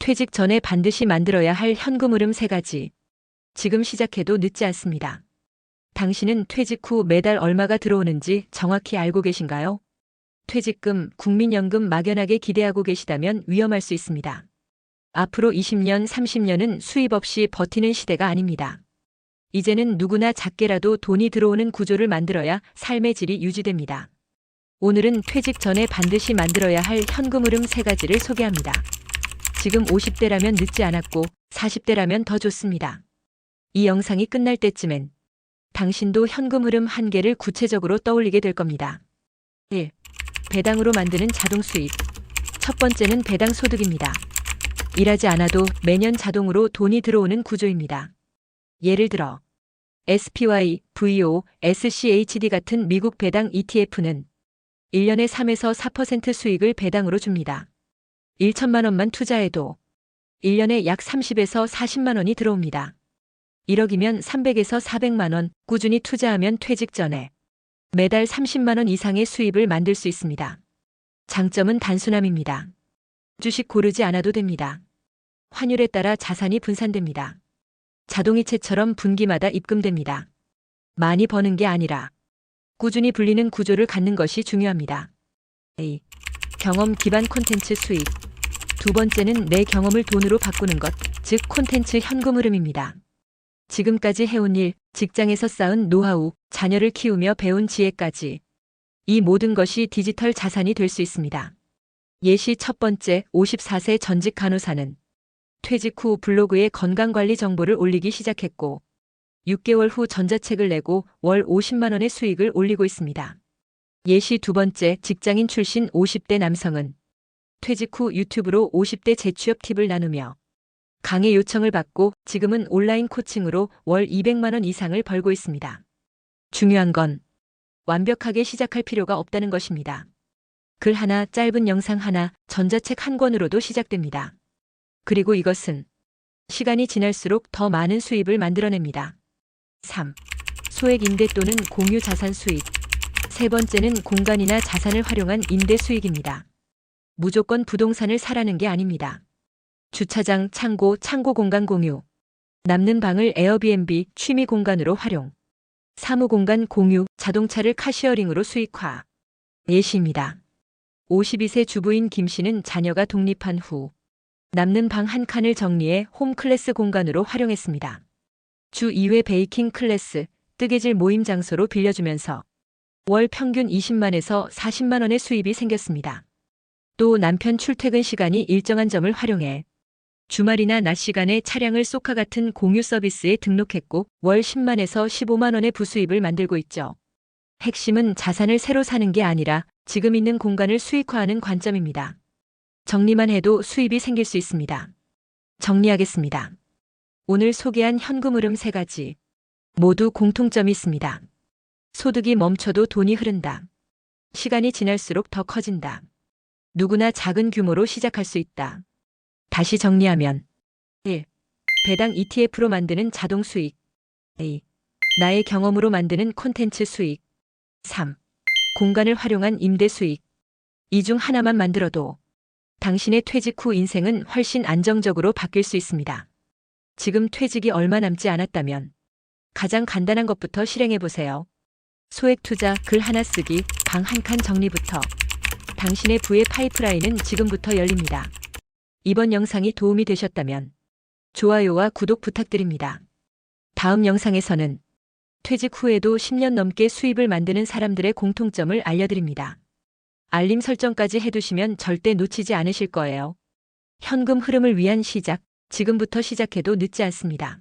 퇴직 전에 반드시 만들어야 할 현금 흐름 세 가지. 지금 시작해도 늦지 않습니다. 당신은 퇴직 후 매달 얼마가 들어오는지 정확히 알고 계신가요? 퇴직금, 국민연금 막연하게 기대하고 계시다면 위험할 수 있습니다. 앞으로 20년, 30년은 수입 없이 버티는 시대가 아닙니다. 이제는 누구나 작게라도 돈이 들어오는 구조를 만들어야 삶의 질이 유지됩니다. 오늘은 퇴직 전에 반드시 만들어야 할 현금 흐름 세 가지를 소개합니다. 지금 50대라면 늦지 않았고 40대라면 더 좋습니다. 이 영상이 끝날 때쯤엔 당신도 현금 흐름 한 개를 구체적으로 떠올리게 될 겁니다. 1. 배당으로 만드는 자동 수입. 첫 번째는 배당 소득입니다. 일하지 않아도 매년 자동으로 돈이 들어오는 구조입니다. 예를 들어 SPY, VO, SCHD 같은 미국 배당 ETF는 1년에 3에서 4% 수익을 배당으로 줍니다. 1천만 원만 투자해도 1년에 약 30에서 40만 원이 들어옵니다. 1억이면 300에서 400만 원 꾸준히 투자하면 퇴직 전에 매달 30만 원 이상의 수입을 만들 수 있습니다. 장점은 단순함입니다. 주식 고르지 않아도 됩니다. 환율에 따라 자산이 분산됩니다. 자동이체처럼 분기마다 입금됩니다. 많이 버는 게 아니라 꾸준히 불리는 구조를 갖는 것이 중요합니다. A. 경험 기반 콘텐츠 수익. 두 번째는 내 경험을 돈으로 바꾸는 것, 즉 콘텐츠 현금 흐름입니다. 지금까지 해온 일, 직장에서 쌓은 노하우, 자녀를 키우며 배운 지혜까지 이 모든 것이 디지털 자산이 될 수 있습니다. 예시 첫 번째 54세 전직 간호사는 퇴직 후 블로그에 건강관리 정보를 올리기 시작했고 6개월 후 전자책을 내고 월 50만 원의 수익을 올리고 있습니다. 예시 두 번째 직장인 출신 50대 남성은 퇴직 후 유튜브로 50대 재취업 팁을 나누며 강의 요청을 받고 지금은 온라인 코칭으로 월 200만 원 이상을 벌고 있습니다. 중요한 건 완벽하게 시작할 필요가 없다는 것입니다. 글 하나, 짧은 영상 하나, 전자책 한 권으로도 시작됩니다. 그리고 이것은 시간이 지날수록 더 많은 수입을 만들어냅니다. 3. 소액 임대 또는 공유 자산 수익. 세 번째는 공간이나 자산을 활용한 임대 수익입니다. 무조건 부동산을 사라는 게 아닙니다. 주차장, 창고, 창고 공간 공유. 남는 방을 에어비앤비, 취미 공간으로 활용. 사무 공간 공유, 자동차를 카시어링으로 수익화. 예시입니다. 52세 주부인 김 씨는 자녀가 독립한 후 남는 방 한 칸을 정리해 홈 클래스 공간으로 활용했습니다. 주 2회 베이킹 클래스, 뜨개질 모임 장소로 빌려주면서 월 평균 20만에서 40만 원의 수입이 생겼습니다. 또 남편 출퇴근 시간이 일정한 점을 활용해 주말이나 낮 시간에 차량을 쏘카 같은 공유 서비스에 등록했고 월 10만에서 15만 원의 부수입을 만들고 있죠. 핵심은 자산을 새로 사는 게 아니라 지금 있는 공간을 수익화하는 관점입니다. 정리만 해도 수입이 생길 수 있습니다. 정리하겠습니다. 오늘 소개한 현금 흐름 세 가지. 모두 공통점이 있습니다. 소득이 멈춰도 돈이 흐른다. 시간이 지날수록 더 커진다. 누구나 작은 규모로 시작할 수 있다. 다시 정리하면 1. 배당 ETF로 만드는 자동 수익 2. 나의 경험으로 만드는 콘텐츠 수익 3. 공간을 활용한 임대 수익 이 중 하나만 만들어도 당신의 퇴직 후 인생은 훨씬 안정적으로 바뀔 수 있습니다. 지금 퇴직이 얼마 남지 않았다면 가장 간단한 것부터 실행해 보세요. 소액 투자, 글 하나 쓰기, 방 한 칸 정리부터 당신의 부의 파이프라인은 지금부터 열립니다. 이번 영상이 도움이 되셨다면 좋아요와 구독 부탁드립니다. 다음 영상에서는 퇴직 후에도 10년 넘게 수입을 만드는 사람들의 공통점을 알려드립니다. 알림 설정까지 해두시면 절대 놓치지 않으실 거예요. 현금 흐름을 위한 시작, 지금부터 시작해도 늦지 않습니다.